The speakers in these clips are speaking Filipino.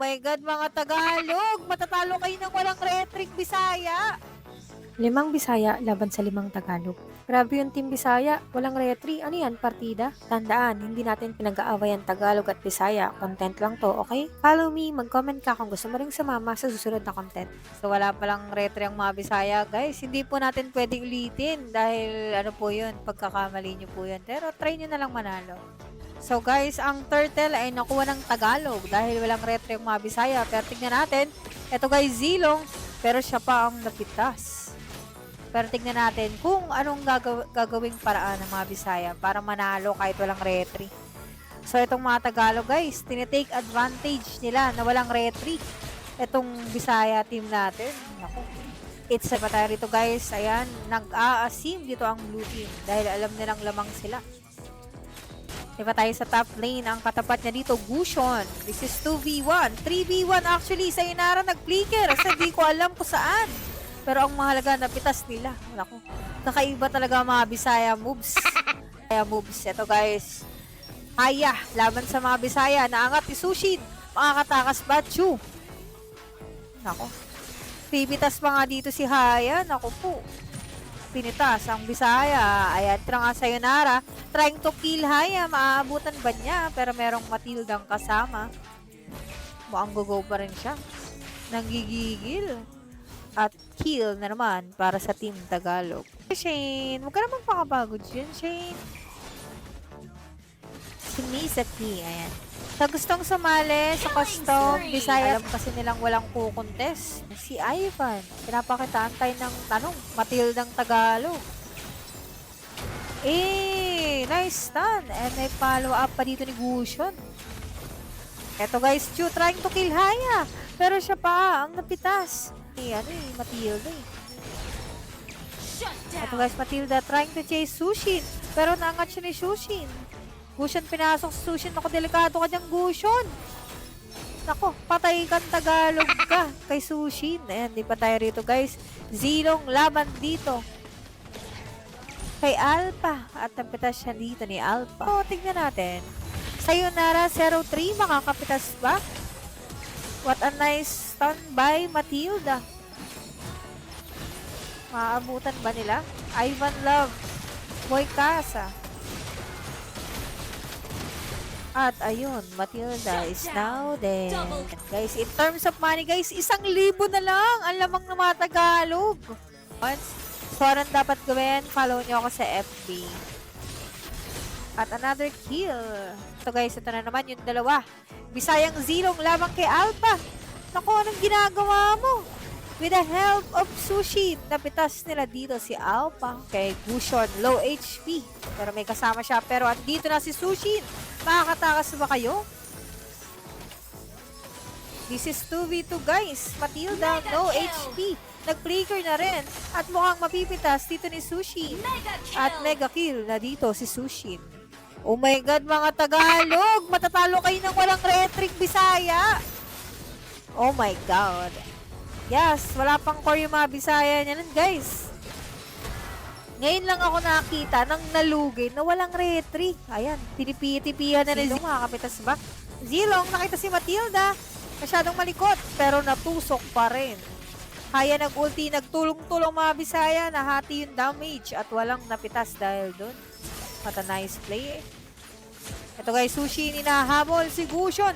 my God, mga Tagalog! Matatalo kayo ng walang retrik Bisaya! Limang Bisaya laban sa limang Tagalog. Grabe yung Team Bisaya, walang retry. Ano yan, partida? Tandaan, hindi natin pinag-aaway ang Tagalog at Bisaya. Content lang to, okay? Follow me, mag-comment ka kung gusto mo ring sumama sa susunod na content. So wala palang retry ang mga Bisaya, guys. Hindi po natin pwedeng ulitin dahil ano po yun, pagkakamali nyo po yun. Pero try nyo na lang manalo. So guys, ang turtle ay nakuha ng Tagalog dahil walang retry ang mga Bisaya. Pero tignan natin, eto guys, Zilong, pero siya pa ang napitas. Pero tignan natin kung anong gagaw- gagawing paraan ng mga Bisaya para manalo kahit walang retry. So itong mga Tagalog guys, tinitake advantage nila na walang retry. Itong Bisaya team natin, naku, it's a tayo rito guys, ayan, nag-a-assume dito ang blue team dahil alam nilang lamang sila. Diba tayo sa top lane, ang katapat niya dito, Gushon. This is 2v1. 3v1 actually, sa Inara nag-flicker. Kasi di ko alam kung saan. Pero ang mahalaga, napitas nila. Naku, kakaiba talaga ang mga Bisaya moves. Bisaya moves. Ito guys, Haya, laban sa mga Bisaya. Naangat ni Sushin. Makakatakas ba? Chu. Nako. Pipitas pa nga dito si Haya. Nako po. Pinitas ang Bisaya. Ayan, tira nga sayonara. Trying to kill Haya. Maaabutan ba niya? Pero merong Matildang kasama. Mukhang go pa rin siya. Nanggigigil. At kill na naman para sa Team Tagalog. Shane, huwag ka naman pakapagod dyan, Shane. Si Misaki, ayan. Sa gustong sumali sa custom, Bisaya, alam kasi nilang walang kukontes. Si Ivan, pinapakitaan tayo ng tanong, Matildang Tagalog. Eh, nice stun. And may follow up pa dito ni Gushon. Eto guys, Chu trying to kill Haya. Pero siya pa, ang napitas. Eh, ano eh, Matilda eh. Eto guys, Matilda trying to chase Sushin. Pero naangat siya ni Sushin. Gushon pinasok sa Sushin. Ako, delikado ka dyan, Gushon. Nako, patay kang Tagalog ka kay Sushin. Ayan, di pa tayo rito guys. Zilong laban dito. Kay Alpha. At napitas siya dito ni Alpha. O, tignan natin. Sayonara 03, makakapitas ba? What a nice stun by Matilda. Maabutan ba nila? Ivan Love. Boy Casa. At ayun, Matilda is now dead. Guys, in terms of money, guys, isang libo na lang ang lamang ng mga Tagalog. So anong dapat gawin? Follow nyo ako sa FB. At another kill. So guys, ito na naman yung dalawa. Bisayang Zilong lamang kay Alpha. Naku, anong ginagawa mo? With the help of Sushi, napitas nila dito si Alpha kay Gushon, low HP. Pero may kasama siya. Pero andito na si Sushi. Makakatakas ba kayo? This is 2v2 guys. Matilda, no HP. Nag-flicker na rin. At mukhang mapipitas dito ni Sushi. At mega kill na dito si Sushin. Oh my God, mga Tagalog! Matatalo kayo ng walang retrik Bisaya! Oh my God. Yes, wala pang core yung mga Bisaya niya nun, guys. Ngayon lang ako nakita ng nalugay na walang retry. Ayan, tinipi-tipihan na ni Zilong. Makakapitas ba? Zilong, nakita si Matilda. Masyadong malikot, pero natusok pa rin. Kaya nag-ulti, nagtulong-tulong mga Bisaya, nahati yung damage at walang napitas dahil doon. What a nice play eh. Ito guys, Sushi ninahabol si Gushon.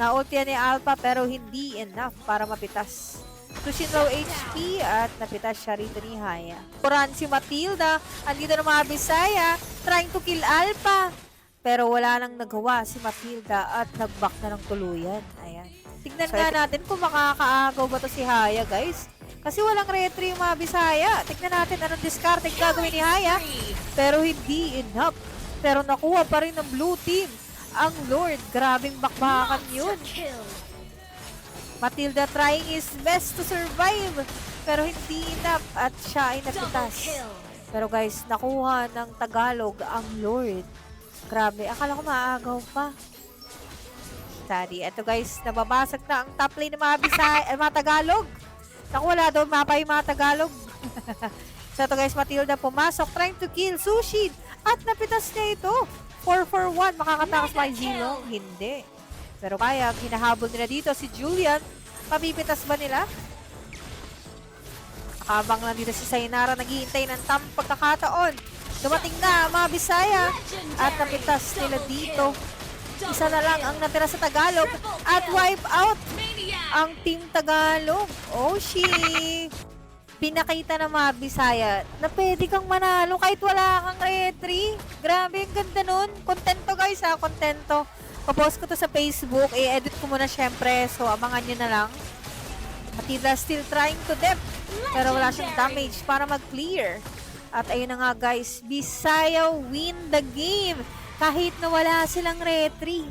Na-ultian ni Alpha pero hindi enough para mapitas. Sushi low HP at napitas siya rito ni Haya. Kuran si Matilda, andito na mga Bisaya, trying to kill Alpha. Pero wala nang nagawa si Matilda at nag-back na ng tuluyan. Ayan. Tignan nga natin kung makakaagaw ba to si Haya, guys. Kasi walang retry yung mga Bisaya. Tignan natin anong discard ang gagawin ni Haya. Pero hindi enough. Pero nakuha pa rin ng blue team. Ang Lord, grabing bakbakan yun. Matilda trying his best to survive. Pero hindi enough at siya ay napitas. Pero guys, nakuha ng Tagalog ang Lord. Grabe, akala ko maagaw pa. Sorry. Ito guys, nababasag na ang top lane ng mga Bisay, eh, mga Tagalog. Naku, wala daw mapa yung mga Tagalog. so ito guys, Matilda pumasok, trying to kill Sushi. At napitas niya ito. 4-4-1, makakatakas by Zilong? Hindi. Pero kaya, hinahabol nila dito si Julian. Papipitas ba nila? Habang lang dito si Sainara naghihintay ng tamang pagkakataon. Dumating na mga Bisaya at napitas nila dito. Isa na lang ang natira sa Tagalog at wipe out ang Team Tagalog. Oh, she! Pinakita ng mga Bisaya na pwede kang manalo kahit wala kang retry. Grabe, ang ganda nun. Kontento guys ha, kontento. Papost ko to sa Facebook, i-edit ko muna syempre. So, abangan nyo na lang. Matida still trying to dep. Pero wala siyang damage para mag-clear. At ayun na nga guys, Bisaya win the game. Kahit na wala silang retry.